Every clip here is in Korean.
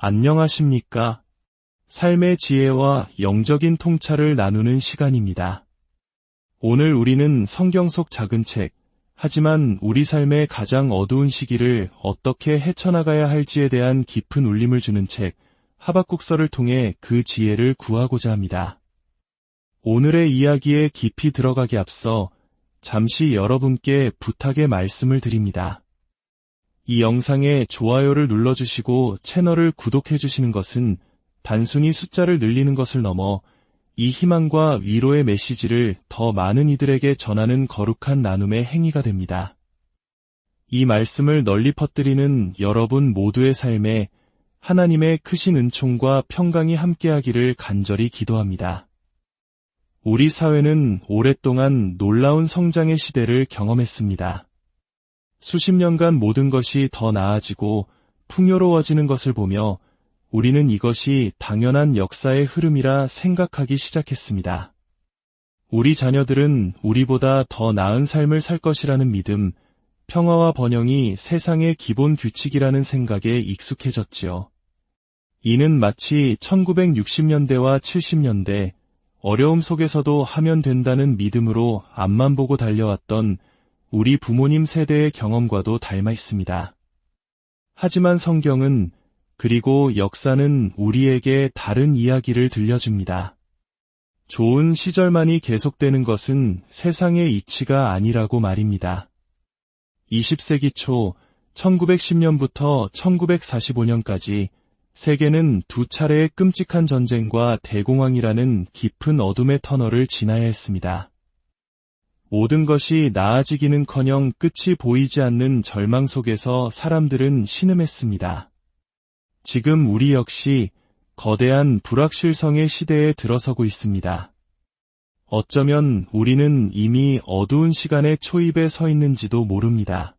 안녕하십니까? 삶의 지혜와 영적인 통찰을 나누는 시간입니다. 오늘 우리는 성경 속 작은 책, 하지만 우리 삶의 가장 어두운 시기를 어떻게 헤쳐나가야 할지에 대한 깊은 울림을 주는 책, 하박국서를 통해 그 지혜를 구하고자 합니다. 오늘의 이야기에 깊이 들어가기 앞서 잠시 여러분께 부탁의 말씀을 드립니다. 이 영상에 좋아요를 눌러주시고 채널을 구독해주시는 것은 단순히 숫자를 늘리는 것을 넘어 이 희망과 위로의 메시지를 더 많은 이들에게 전하는 거룩한 나눔의 행위가 됩니다. 이 말씀을 널리 퍼뜨리는 여러분 모두의 삶에 하나님의 크신 은총과 평강이 함께하기를 간절히 기도합니다. 우리 사회는 오랫동안 놀라운 성장의 시대를 경험했습니다. 수십 년간 모든 것이 더 나아지고 풍요로워지는 것을 보며 우리는 이것이 당연한 역사의 흐름이라 생각하기 시작했습니다. 우리 자녀들은 우리보다 더 나은 삶을 살 것이라는 믿음, 평화와 번영이 세상의 기본 규칙이라는 생각에 익숙해졌지요. 이는 마치 1960년대와 70년대 어려움 속에서도 하면 된다는 믿음으로 앞만 보고 달려왔던 우리 부모님 세대의 경험과도 닮아 있습니다. 하지만 성경은 그리고 역사는 우리에게 다른 이야기를 들려줍니다. 좋은 시절만이 계속되는 것은 세상의 이치가 아니라고 말입니다. 20세기 초 1910년부터 1945년까지 세계는 두 차례의 끔찍한 전쟁과 대공황이라는 깊은 어둠의 터널을 지나야 했습니다. 모든 것이 나아지기는커녕 끝이 보이지 않는 절망 속에서 사람들은 신음했습니다. 지금 우리 역시 거대한 불확실성의 시대에 들어서고 있습니다. 어쩌면 우리는 이미 어두운 시간의 초입에 서 있는지도 모릅니다.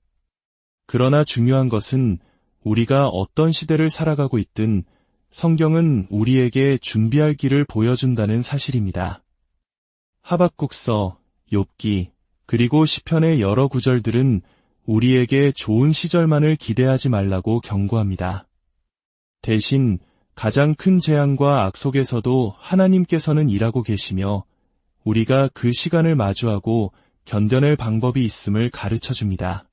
그러나 중요한 것은 우리가 어떤 시대를 살아가고 있든 성경은 우리에게 준비할 길을 보여준다는 사실입니다. 하박국서 욥기, 그리고 시편의 여러 구절들은 우리에게 좋은 시절만을 기대하지 말라고 경고합니다. 대신 가장 큰 재앙과 악 속에서도 하나님께서는 일하고 계시며 우리가 그 시간을 마주하고 견뎌낼 방법이 있음을 가르쳐 줍니다.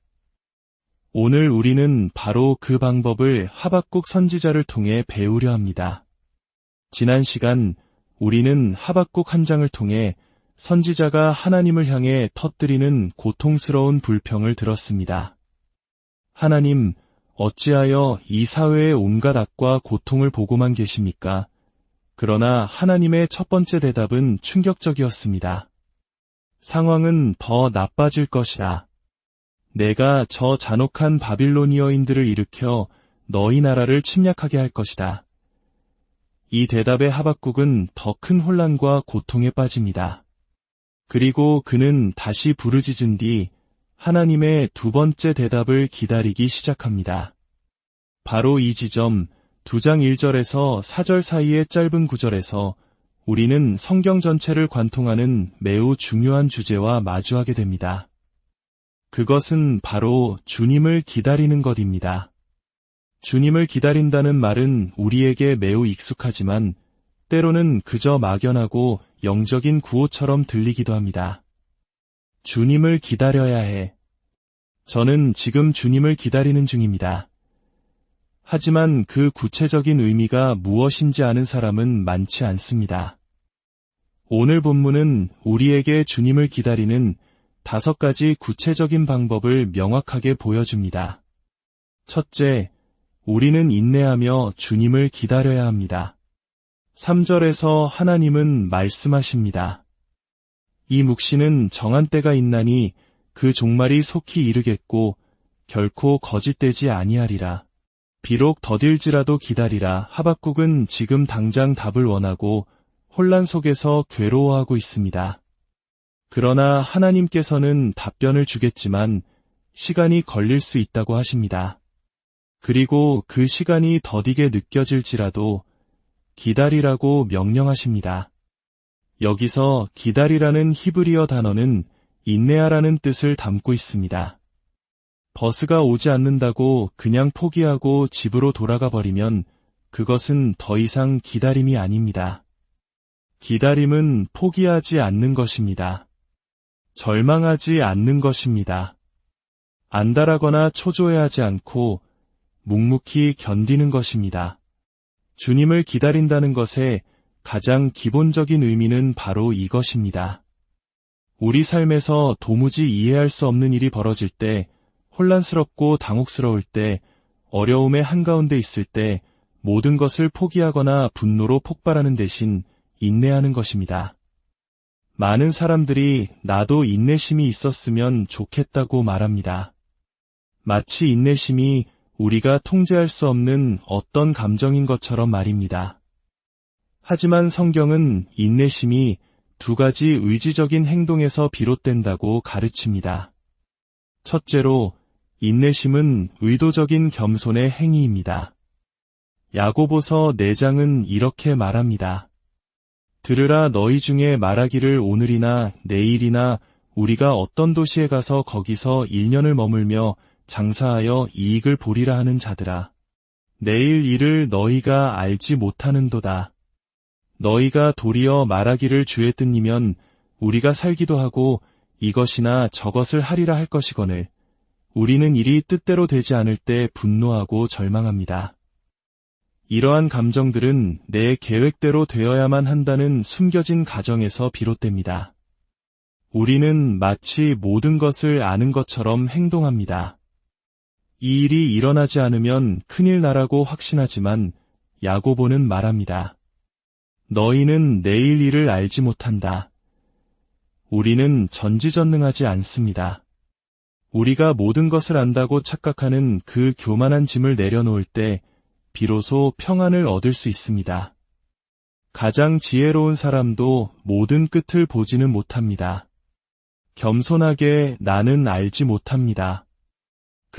오늘 우리는 바로 그 방법을 하박국 선지자를 통해 배우려 합니다. 지난 시간 우리는 하박국 한 장을 통해 선지자가 하나님을 향해 터뜨리는 고통스러운 불평을 들었습니다. 하나님, 어찌하여 이 사회의 온갖 악과 고통을 보고만 계십니까? 그러나 하나님의 첫 번째 대답은 충격적이었습니다. 상황은 더 나빠질 것이다. 내가 저 잔혹한 바빌로니어인들을 일으켜 너희 나라를 침략하게 할 것이다. 이 대답의 하박국은 더 큰 혼란과 고통에 빠집니다. 그리고 그는 다시 부르짖은 뒤 하나님의 두 번째 대답을 기다리기 시작합니다. 바로 이 지점 두 장 1절에서 4절 사이의 짧은 구절에서 우리는 성경 전체를 관통하는 매우 중요한 주제와 마주하게 됩니다. 그것은 바로 주님을 기다리는 것입니다. 주님을 기다린다는 말은 우리에게 매우 익숙하지만 때로는 그저 막연하고 영적인 구호처럼 들리기도 합니다. 주님을 기다려야 해. 저는 지금 주님을 기다리는 중입니다. 하지만 그 구체적인 의미가 무엇인지 아는 사람은 많지 않습니다. 오늘 본문은 우리에게 주님을 기다리는 다섯 가지 구체적인 방법을 명확하게 보여줍니다. 첫째, 우리는 인내하며 주님을 기다려야 합니다. 3절에서 하나님은 말씀하십니다. 이 묵시는 정한 때가 있나니 그 종말이 속히 이르겠고 결코 거짓되지 아니하리라. 비록 더딜지라도 기다리라 하박국은 지금 당장 답을 원하고 혼란 속에서 괴로워하고 있습니다. 그러나 하나님께서는 답변을 주겠지만 시간이 걸릴 수 있다고 하십니다. 그리고 그 시간이 더디게 느껴질지라도 기다리라고 명령하십니다. 여기서 기다리라는 히브리어 단어는 인내하라는 뜻을 담고 있습니다. 버스가 오지 않는다고 그냥 포기하고 집으로 돌아가 버리면 그것은 더 이상 기다림이 아닙니다. 기다림은 포기하지 않는 것입니다. 절망하지 않는 것입니다. 안달하거나 초조해하지 않고 묵묵히 견디는 것입니다. 주님을 기다린다는 것의 가장 기본적인 의미는 바로 이것입니다. 우리 삶에서 도무지 이해할 수 없는 일이 벌어질 때, 혼란스럽고 당혹스러울 때, 어려움의 한가운데 있을 때, 모든 것을 포기하거나 분노로 폭발하는 대신 인내하는 것입니다. 많은 사람들이 나도 인내심이 있었으면 좋겠다고 말합니다. 마치 인내심이 우리가 통제할 수 없는 어떤 감정인 것처럼 말입니다. 하지만 성경은 인내심이 두 가지 의지적인 행동에서 비롯된다고 가르칩니다. 첫째로, 인내심은 의도적인 겸손의 행위입니다. 야고보서 4장은 이렇게 말합니다. 들으라 너희 중에 말하기를 오늘이나 내일이나 우리가 어떤 도시에 가서 거기서 1년을 머물며 장사하여 이익을 보리라 하는 자들아. 내일 일을 너희가 알지 못하는도다. 너희가 도리어 말하기를 주의 뜻이면 우리가 살기도 하고 이것이나 저것을 하리라 할 것이거늘 우리는 일이 뜻대로 되지 않을 때 분노하고 절망합니다. 이러한 감정들은 내 계획대로 되어야만 한다는 숨겨진 가정에서 비롯됩니다. 우리는 마치 모든 것을 아는 것처럼 행동합니다. 이 일이 일어나지 않으면 큰일 나라고 확신하지만 야고보는 말합니다. 너희는 내일 일을 알지 못한다. 우리는 전지전능하지 않습니다. 우리가 모든 것을 안다고 착각하는 그 교만한 짐을 내려놓을 때 비로소 평안을 얻을 수 있습니다. 가장 지혜로운 사람도 모든 끝을 보지는 못합니다. 겸손하게 나는 알지 못합니다.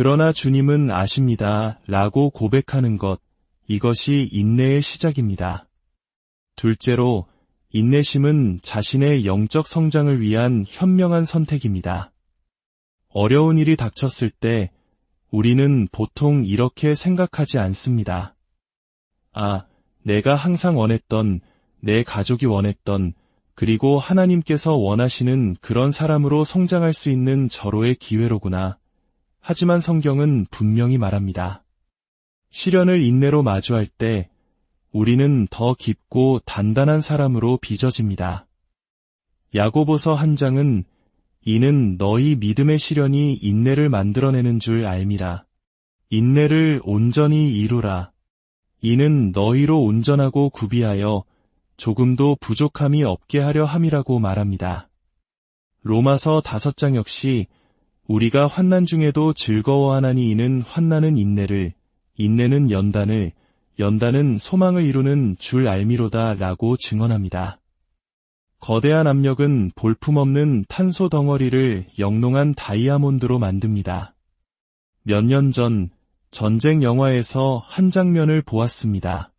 그러나 주님은 아십니다. 라고 고백하는 것, 이것이 인내의 시작입니다. 둘째로, 인내심은 자신의 영적 성장을 위한 현명한 선택입니다. 어려운 일이 닥쳤을 때 우리는 보통 이렇게 생각하지 않습니다. 아, 내가 항상 원했던, 내 가족이 원했던, 그리고 하나님께서 원하시는 그런 사람으로 성장할 수 있는 절호의 기회로구나. 하지만 성경은 분명히 말합니다. 시련을 인내로 마주할 때 우리는 더 깊고 단단한 사람으로 빚어집니다. 야고보서 한 장은 이는 너희 믿음의 시련이 인내를 만들어내는 줄 알미라. 인내를 온전히 이루라. 이는 너희로 온전하고 구비하여 조금도 부족함이 없게 하려 함이라고 말합니다. 로마서 다섯 장 역시 우리가 환난 중에도 즐거워하나니 이는 환난은 인내를, 인내는 연단을, 연단은 소망을 이루는 줄 알미로다 라고 증언합니다. 거대한 압력은 볼품없는 탄소 덩어리를 영롱한 다이아몬드로 만듭니다. 몇 년 전 전쟁 영화에서 한 장면을 보았습니다.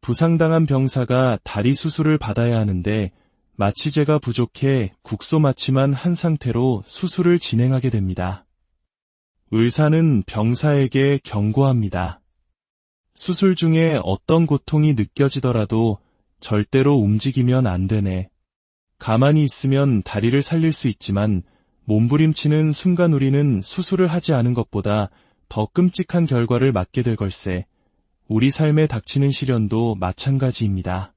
부상당한 병사가 다리 수술을 받아야 하는데 마취제가 부족해 국소 마취만 한 상태로 수술을 진행하게 됩니다. 의사는 병사에게 경고합니다. 수술 중에 어떤 고통이 느껴지더라도 절대로 움직이면 안 되네. 가만히 있으면 다리를 살릴 수 있지만 몸부림치는 순간 우리는 수술을 하지 않은 것보다 더 끔찍한 결과를 맞게 될 걸세. 우리 삶에 닥치는 시련도 마찬가지입니다.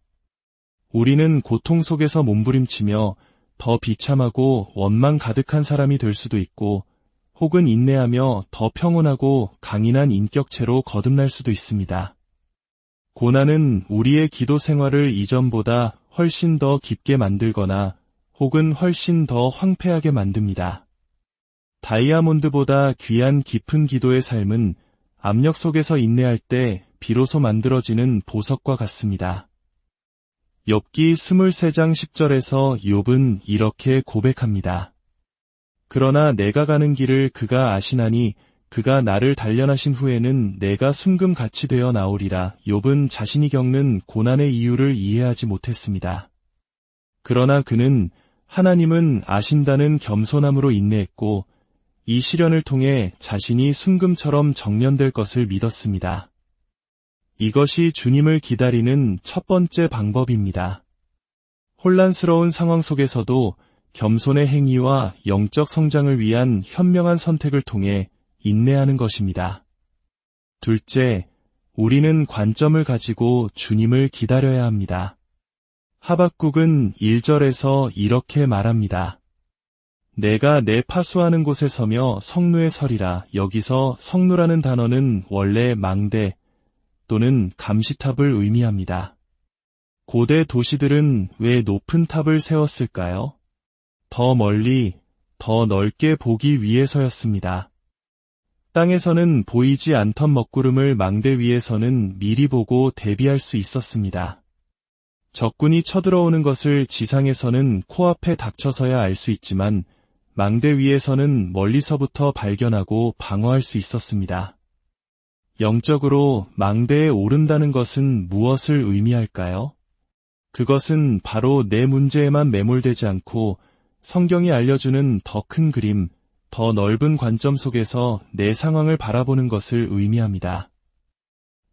우리는 고통 속에서 몸부림치며 더 비참하고 원망 가득한 사람이 될 수도 있고 혹은 인내하며 더 평온하고 강인한 인격체로 거듭날 수도 있습니다. 고난은 우리의 기도 생활을 이전보다 훨씬 더 깊게 만들거나 혹은 훨씬 더 황폐하게 만듭니다. 다이아몬드보다 귀한 깊은 기도의 삶은 압력 속에서 인내할 때 비로소 만들어지는 보석과 같습니다. 엽기 23장 10절에서 욥은 이렇게 고백합니다. 그러나 내가 가는 길을 그가 아시나니 그가 나를 단련하신 후에는 내가 순금같이 되어 나오리라. 욥은 자신이 겪는 고난의 이유를 이해하지 못했습니다. 그러나 그는 하나님은 아신다는 겸손함으로 인내했고 이 시련을 통해 자신이 순금처럼 정련될 것을 믿었습니다. 이것이 주님을 기다리는 첫 번째 방법입니다. 혼란스러운 상황 속에서도 겸손의 행위와 영적 성장을 위한 현명한 선택을 통해 인내하는 것입니다. 둘째, 우리는 관점을 가지고 주님을 기다려야 합니다. 하박국은 1절에서 이렇게 말합니다. 내가 내 파수하는 곳에 서며 성루에 서리라. 여기서 성루라는 단어는 원래 망대 또는 감시탑을 의미합니다. 고대 도시들은 왜 높은 탑을 세웠을까요? 더 멀리, 더 넓게 보기 위해서였습니다. 땅에서는 보이지 않던 먹구름을 망대 위에서는 미리 보고 대비할 수 있었습니다. 적군이 쳐들어오는 것을 지상에서는 코앞에 닥쳐서야 알 수 있지만 망대 위에서는 멀리서부터 발견하고 방어할 수 있었습니다. 영적으로 망대에 오른다는 것은 무엇을 의미할까요? 그것은 바로 내 문제에만 매몰되지 않고 성경이 알려주는 더 큰 그림, 더 넓은 관점 속에서 내 상황을 바라보는 것을 의미합니다.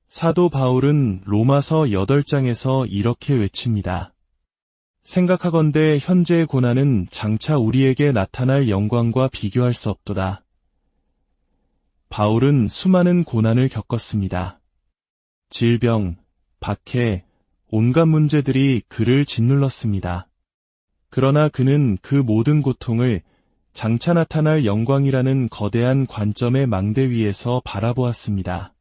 사도 바울은 로마서 8장에서 이렇게 외칩니다. 생각하건대 현재의 고난은 장차 우리에게 나타날 영광과 비교할 수 없도다. 바울은 수많은 고난을 겪었습니다. 질병, 박해, 온갖 문제들이 그를 짓눌렀습니다. 그러나 그는 그 모든 고통을 장차 나타날 영광이라는 거대한 관점의 망대 위에서 바라보았습니다.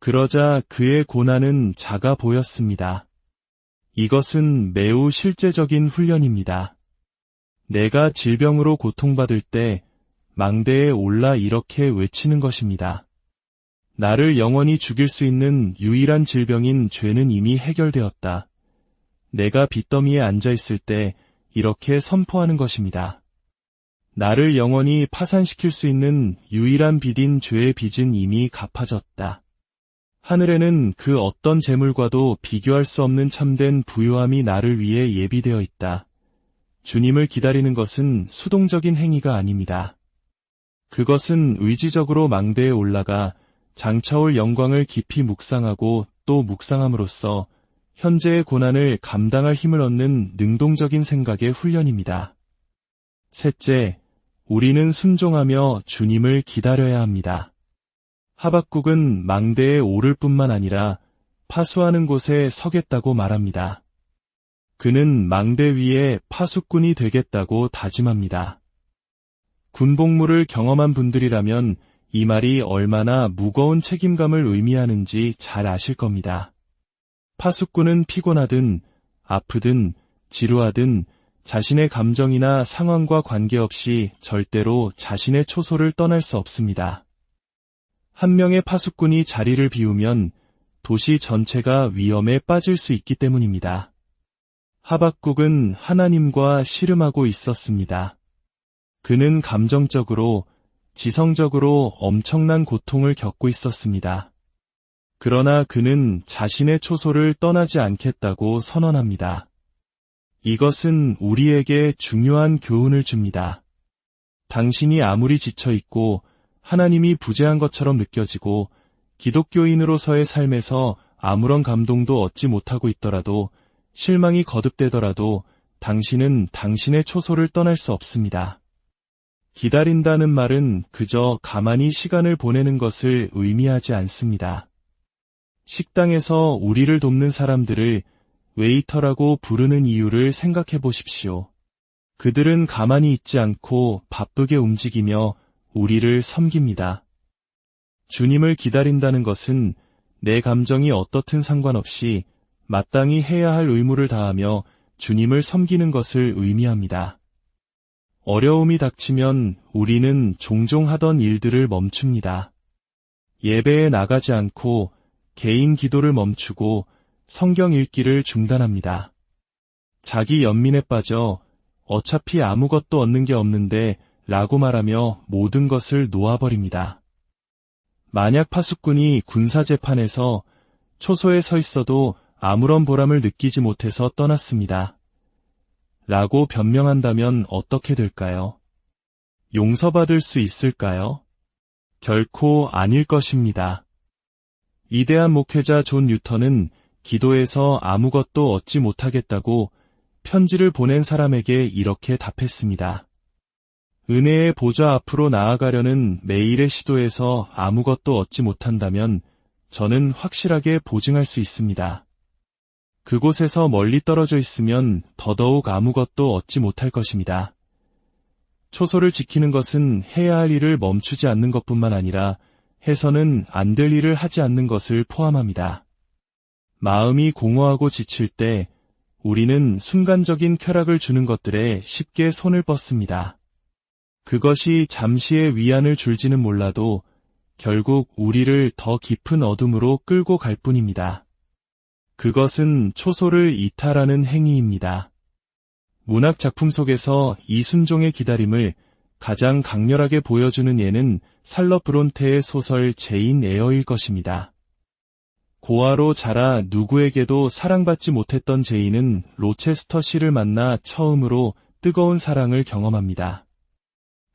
그러자 그의 고난은 작아 보였습니다. 이것은 매우 실제적인 훈련입니다. 내가 질병으로 고통받을 때 망대에 올라 이렇게 외치는 것입니다. 나를 영원히 죽일 수 있는 유일한 질병인 죄는 이미 해결되었다. 내가 빚더미에 앉아 있을 때 이렇게 선포하는 것입니다. 나를 영원히 파산시킬 수 있는 유일한 빚인 죄의 빚은 이미 갚아졌다. 하늘에는 그 어떤 재물과도 비교할 수 없는 참된 부유함이 나를 위해 예비되어 있다. 주님을 기다리는 것은 수동적인 행위가 아닙니다. 그것은 의지적으로 망대에 올라가 장차올 영광을 깊이 묵상하고 또 묵상함으로써 현재의 고난을 감당할 힘을 얻는 능동적인 생각의 훈련입니다. 셋째, 우리는 순종하며 주님을 기다려야 합니다. 하박국은 망대에 오를 뿐만 아니라 파수하는 곳에 서겠다고 말합니다. 그는 망대 위에 파수꾼이 되겠다고 다짐합니다. 군복무를 경험한 분들이라면 이 말이 얼마나 무거운 책임감을 의미하는지 잘 아실 겁니다. 파수꾼은 피곤하든 아프든 지루하든 자신의 감정이나 상황과 관계없이 절대로 자신의 초소를 떠날 수 없습니다. 한 명의 파수꾼이 자리를 비우면 도시 전체가 위험에 빠질 수 있기 때문입니다. 하박국은 하나님과 씨름하고 있었습니다. 그는 감정적으로, 지성적으로 엄청난 고통을 겪고 있었습니다. 그러나 그는 자신의 초소를 떠나지 않겠다고 선언합니다. 이것은 우리에게 중요한 교훈을 줍니다. 당신이 아무리 지쳐있고 하나님이 부재한 것처럼 느껴지고 기독교인으로서의 삶에서 아무런 감동도 얻지 못하고 있더라도 실망이 거듭되더라도 당신은 당신의 초소를 떠날 수 없습니다. 기다린다는 말은 그저 가만히 시간을 보내는 것을 의미하지 않습니다. 식당에서 우리를 돕는 사람들을 웨이터라고 부르는 이유를 생각해 보십시오. 그들은 가만히 있지 않고 바쁘게 움직이며 우리를 섬깁니다. 주님을 기다린다는 것은 내 감정이 어떻든 상관없이 마땅히 해야 할 의무를 다하며 주님을 섬기는 것을 의미합니다. 어려움이 닥치면 우리는 종종 하던 일들을 멈춥니다. 예배에 나가지 않고 개인 기도를 멈추고 성경 읽기를 중단합니다. 자기 연민에 빠져 어차피 아무것도 얻는 게 없는데 라고 말하며 모든 것을 놓아버립니다. 만약 파수꾼이 군사재판에서 초소에 서 있어도 아무런 보람을 느끼지 못해서 떠났습니다. 라고 변명한다면 어떻게 될까요? 용서받을 수 있을까요? 결코 아닐 것입니다. 위대한 목회자 존 뉴턴은 기도에서 아무것도 얻지 못하겠다고 편지를 보낸 사람에게 이렇게 답했습니다. 은혜의 보좌 앞으로 나아가려는 매일의 시도에서 아무것도 얻지 못한다면 저는 확실하게 보증할 수 있습니다. 그곳에서 멀리 떨어져 있으면 더더욱 아무것도 얻지 못할 것입니다. 초소를 지키는 것은 해야 할 일을 멈추지 않는 것뿐만 아니라 해서는 안 될 일을 하지 않는 것을 포함합니다. 마음이 공허하고 지칠 때 우리는 순간적인 쾌락을 주는 것들에 쉽게 손을 뻗습니다. 그것이 잠시의 위안을 줄지는 몰라도 결국 우리를 더 깊은 어둠으로 끌고 갈 뿐입니다. 그것은 초소를 이탈하는 행위입니다. 문학 작품 속에서 이순종의 기다림을 가장 강렬하게 보여주는 예는 살러 브론테의 소설 제인 에어일 것입니다. 고아로 자라 누구에게도 사랑받지 못했던 제인은 로체스터 씨를 만나 처음으로 뜨거운 사랑을 경험합니다.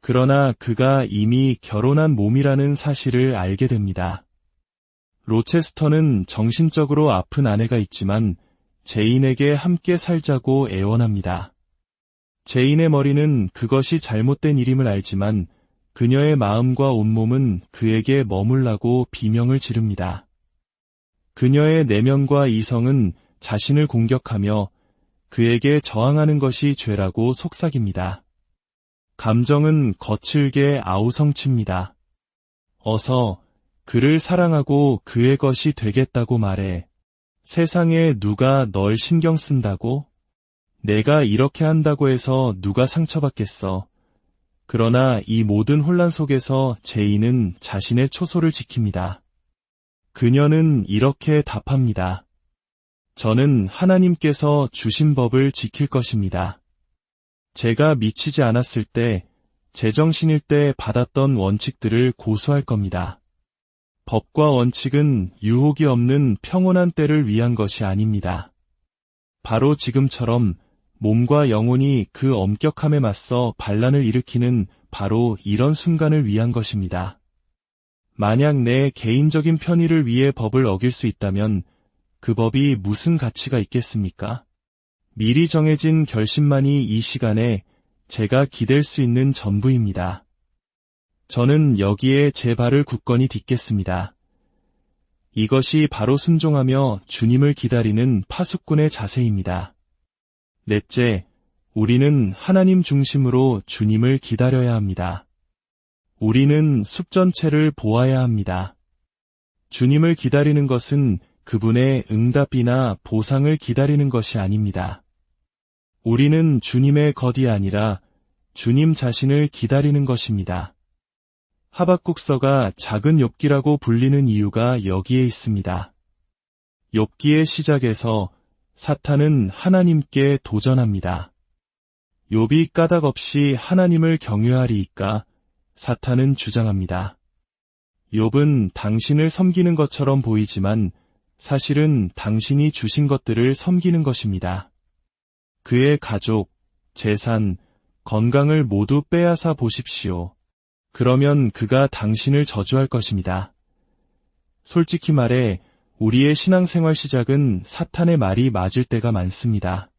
그러나 그가 이미 결혼한 몸이라는 사실을 알게 됩니다. 로체스터는 정신적으로 아픈 아내가 있지만 제인에게 함께 살자고 애원합니다. 제인의 머리는 그것이 잘못된 일임을 알지만 그녀의 마음과 온몸은 그에게 머물라고 비명을 지릅니다. 그녀의 내면과 이성은 자신을 공격하며 그에게 저항하는 것이 죄라고 속삭입니다. 감정은 거칠게 아우성칩니다. 어서 그를 사랑하고 그의 것이 되겠다고 말해. 세상에 누가 널 신경 쓴다고? 내가 이렇게 한다고 해서 누가 상처받겠어. 그러나 이 모든 혼란 속에서 제이는 자신의 초소를 지킵니다. 그녀는 이렇게 답합니다. 저는 하나님께서 주신 법을 지킬 것입니다. 제가 미치지 않았을 때, 제정신일 때 받았던 원칙들을 고수할 겁니다. 법과 원칙은 유혹이 없는 평온한 때를 위한 것이 아닙니다. 바로 지금처럼 몸과 영혼이 그 엄격함에 맞서 반란을 일으키는 바로 이런 순간을 위한 것입니다. 만약 내 개인적인 편의를 위해 법을 어길 수 있다면 그 법이 무슨 가치가 있겠습니까? 미리 정해진 결심만이 이 시간에 제가 기댈 수 있는 전부입니다. 저는 여기에 제 발을 굳건히 딛겠습니다. 이것이 바로 순종하며 주님을 기다리는 파수꾼의 자세입니다. 넷째, 우리는 하나님 중심으로 주님을 기다려야 합니다. 우리는 숲 전체를 보아야 합니다. 주님을 기다리는 것은 그분의 응답이나 보상을 기다리는 것이 아닙니다. 우리는 주님의 것이 아니라 주님 자신을 기다리는 것입니다. 하박국서가 작은 욥기라고 불리는 이유가 여기에 있습니다. 욥기의 시작에서 사탄은 하나님께 도전합니다. 욥이 까닭 없이 하나님을 경외하리이까 사탄은 주장합니다. 욥은 당신을 섬기는 것처럼 보이지만 사실은 당신이 주신 것들을 섬기는 것입니다. 그의 가족, 재산, 건강을 모두 빼앗아 보십시오. 그러면 그가 당신을 저주할 것입니다. 솔직히 말해 우리의 신앙생활 시작은 사탄의 말이 맞을 때가 많습니다.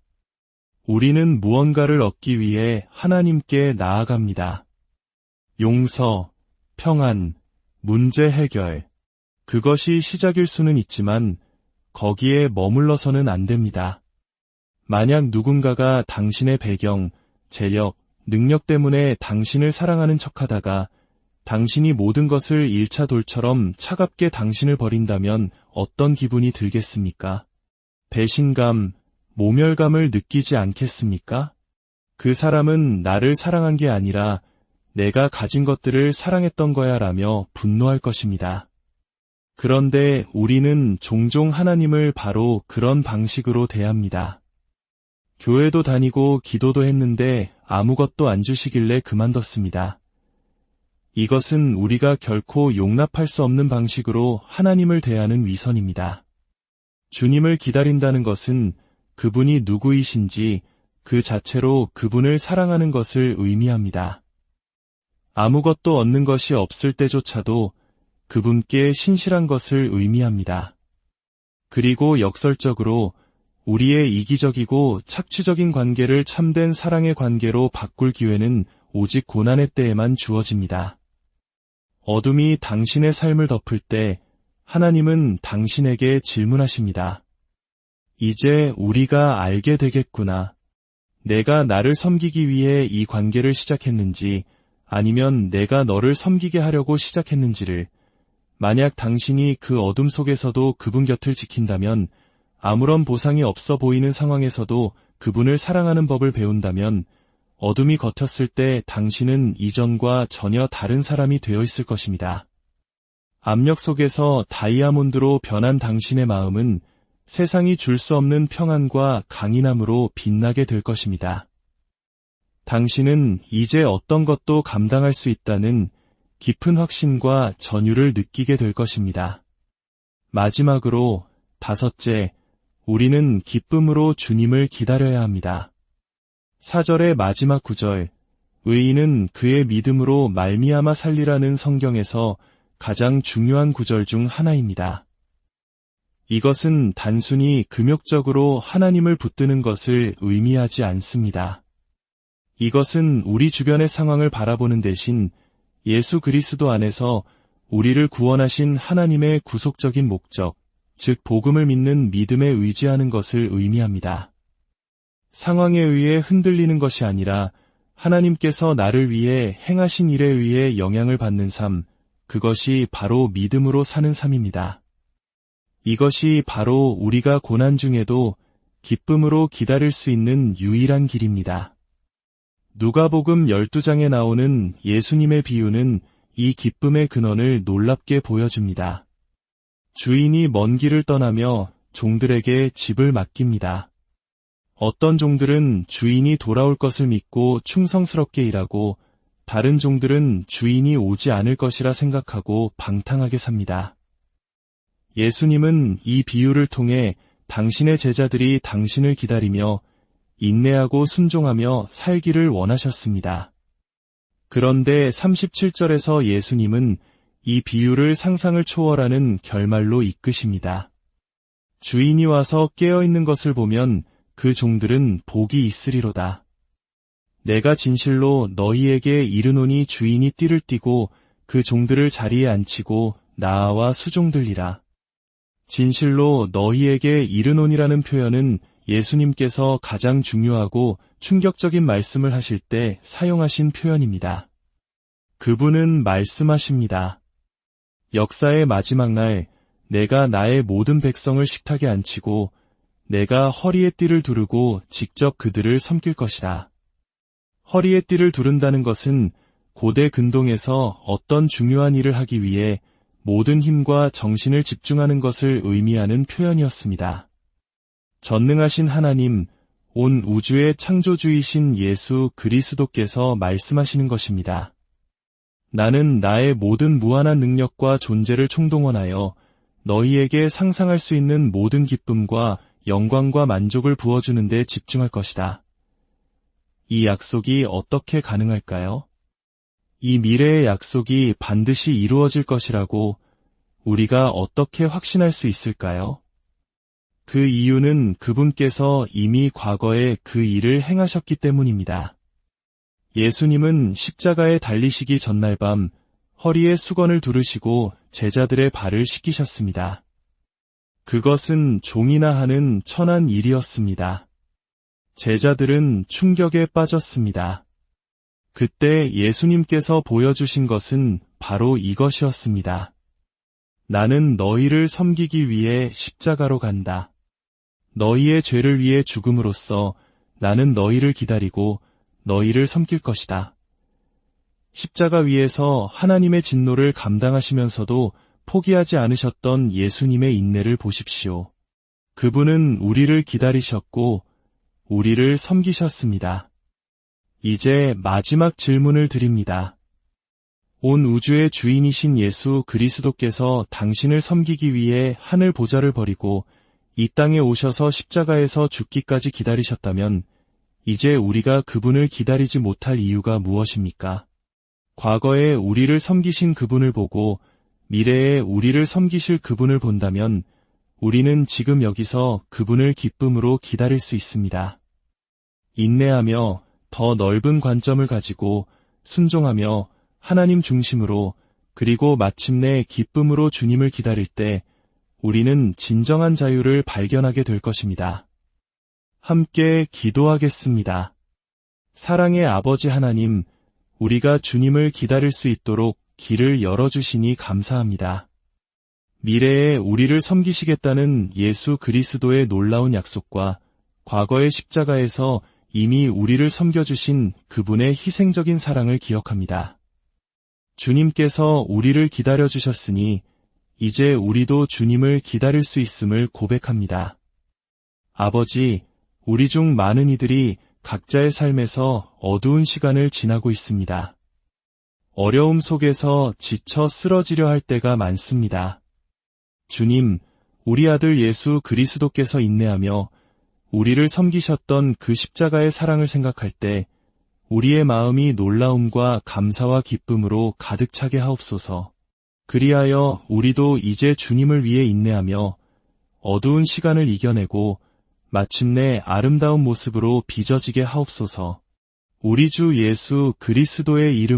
우리는 무언가를 얻기 위해 하나님께 나아갑니다. 용서, 평안, 문제 해결. 그것이 시작일 수는 있지만 거기에 머물러서는 안 됩니다. 만약 누군가가 당신의 배경, 재력, 능력 때문에 당신을 사랑하는 척하다가 당신이 모든 것을 1차 돌처럼 차갑게 당신을 버린다면 어떤 기분이 들겠습니까? 배신감, 모멸감을 느끼지 않겠습니까? 그 사람은 나를 사랑한 게 아니라 내가 가진 것들을 사랑했던 거야 라며 분노할 것입니다. 그런데 우리는 종종 하나님을 바로 그런 방식으로 대합니다. 교회도 다니고 기도도 했는데 아무것도 안 주시길래 그만뒀습니다. 이것은 우리가 결코 용납할 수 없는 방식으로 하나님을 대하는 위선입니다. 주님을 기다린다는 것은 그분이 누구이신지 그 자체로 그분을 사랑하는 것을 의미합니다. 아무것도 얻는 것이 없을 때조차도 그분께 신실한 것을 의미합니다. 그리고 역설적으로 우리의 이기적이고 착취적인 관계를 참된 사랑의 관계로 바꿀 기회는 오직 고난의 때에만 주어집니다. 어둠이 당신의 삶을 덮을 때 하나님은 당신에게 질문하십니다. 이제 우리가 알게 되겠구나. 내가 나를 섬기기 위해 이 관계를 시작했는지 아니면 내가 너를 섬기게 하려고 시작했는지를 만약 당신이 그 어둠 속에서도 그분 곁을 지킨다면 아무런 보상이 없어 보이는 상황에서도 그분을 사랑하는 법을 배운다면 어둠이 겉었을 때 당신은 이전과 전혀 다른 사람이 되어 있을 것입니다. 압력 속에서 다이아몬드로 변한 당신의 마음은 세상이 줄 수 없는 평안과 강인함으로 빛나게 될 것입니다. 당신은 이제 어떤 것도 감당할 수 있다는 깊은 확신과 전율을 느끼게 될 것입니다. 마지막으로 다섯째, 우리는 기쁨으로 주님을 기다려야 합니다. 사절의 마지막 구절, 의인은 그의 믿음으로 말미암아 살리라는 성경에서 가장 중요한 구절 중 하나입니다. 이것은 단순히 금욕적으로 하나님을 붙드는 것을 의미하지 않습니다. 이것은 우리 주변의 상황을 바라보는 대신 예수 그리스도 안에서 우리를 구원하신 하나님의 구속적인 목적, 즉 복음을 믿는 믿음에 의지하는 것을 의미합니다. 상황에 의해 흔들리는 것이 아니라 하나님께서 나를 위해 행하신 일에 의해 영향을 받는 삶, 그것이 바로 믿음으로 사는 삶입니다. 이것이 바로 우리가 고난 중에도 기쁨으로 기다릴 수 있는 유일한 길입니다. 누가복음 12장에 나오는 예수님의 비유는 이 기쁨의 근원을 놀랍게 보여줍니다. 주인이 먼 길을 떠나며 종들에게 집을 맡깁니다. 어떤 종들은 주인이 돌아올 것을 믿고 충성스럽게 일하고 다른 종들은 주인이 오지 않을 것이라 생각하고 방탕하게 삽니다. 예수님은 이 비유를 통해 당신의 제자들이 당신을 기다리며 인내하고 순종하며 살기를 원하셨습니다. 그런데 37절에서 예수님은 이 비유를 상상을 초월하는 결말로 이끄십니다. 주인이 와서 깨어있는 것을 보면 그 종들은 복이 있으리로다. 내가 진실로 너희에게 이르노니 주인이 띠를 띠고 그 종들을 자리에 앉히고 나아와 수종들리라. 진실로 너희에게 이르노니라는 표현은 예수님께서 가장 중요하고 충격적인 말씀을 하실 때 사용하신 표현입니다. 그분은 말씀하십니다. 역사의 마지막 날 내가 나의 모든 백성을 식탁에 앉히고 내가 허리에 띠를 두르고 직접 그들을 섬길 것이다. 허리에 띠를 두른다는 것은 고대 근동에서 어떤 중요한 일을 하기 위해 모든 힘과 정신을 집중하는 것을 의미하는 표현이었습니다. 전능하신 하나님, 온 우주의 창조주이신 예수 그리스도께서 말씀하시는 것입니다. 나는 나의 모든 무한한 능력과 존재를 총동원하여 너희에게 상상할 수 있는 모든 기쁨과 영광과 만족을 부어주는 데 집중할 것이다. 이 약속이 어떻게 가능할까요? 이 미래의 약속이 반드시 이루어질 것이라고 우리가 어떻게 확신할 수 있을까요? 그 이유는 그분께서 이미 과거에 그 일을 행하셨기 때문입니다. 예수님은 십자가에 달리시기 전날 밤 허리에 수건을 두르시고 제자들의 발을 씻기셨습니다. 그것은 종이나 하는 천한 일이었습니다. 제자들은 충격에 빠졌습니다. 그때 예수님께서 보여주신 것은 바로 이것이었습니다. 나는 너희를 섬기기 위해 십자가로 간다. 너희의 죄를 위해 죽음으로써 나는 너희를 기다리고 너희를 섬길 것이다. 십자가 위에서 하나님의 진노를 감당하시면서도 포기하지 않으셨던 예수님의 인내를 보십시오. 그분은 우리를 기다리셨고 우리를 섬기셨습니다. 이제 마지막 질문을 드립니다. 온 우주의 주인이신 예수 그리스도께서 당신을 섬기기 위해 하늘 보좌를 버리고 이 땅에 오셔서 십자가에서 죽기까지 기다리셨다면 이제 우리가 그분을 기다리지 못할 이유가 무엇입니까? 과거에 우리를 섬기신 그분을 보고 미래에 우리를 섬기실 그분을 본다면 우리는 지금 여기서 그분을 기쁨으로 기다릴 수 있습니다. 인내하며 더 넓은 관점을 가지고 순종하며 하나님 중심으로 그리고 마침내 기쁨으로 주님을 기다릴 때 우리는 진정한 자유를 발견하게 될 것입니다. 함께 기도하겠습니다. 사랑의 아버지 하나님, 우리가 주님을 기다릴 수 있도록 길을 열어주시니 감사합니다. 미래에 우리를 섬기시겠다는 예수 그리스도의 놀라운 약속과 과거의 십자가에서 이미 우리를 섬겨주신 그분의 희생적인 사랑을 기억합니다. 주님께서 우리를 기다려주셨으니 이제 우리도 주님을 기다릴 수 있음을 고백합니다. 아버지, 우리 중 많은 이들이 각자의 삶에서 어두운 시간을 지나고 있습니다. 어려움 속에서 지쳐 쓰러지려 할 때가 많습니다. 주님, 우리 아들 예수 그리스도께서 인내하며 우리를 섬기셨던 그 십자가의 사랑을 생각할 때 우리의 마음이 놀라움과 감사와 기쁨으로 가득 차게 하옵소서. 그리하여 우리도 이제 주님을 위해 인내하며 어두운 시간을 이겨내고 마침내 아름다운 모습으로 빚어지게 하옵소서. 우리 주 예수 그리스도의 이름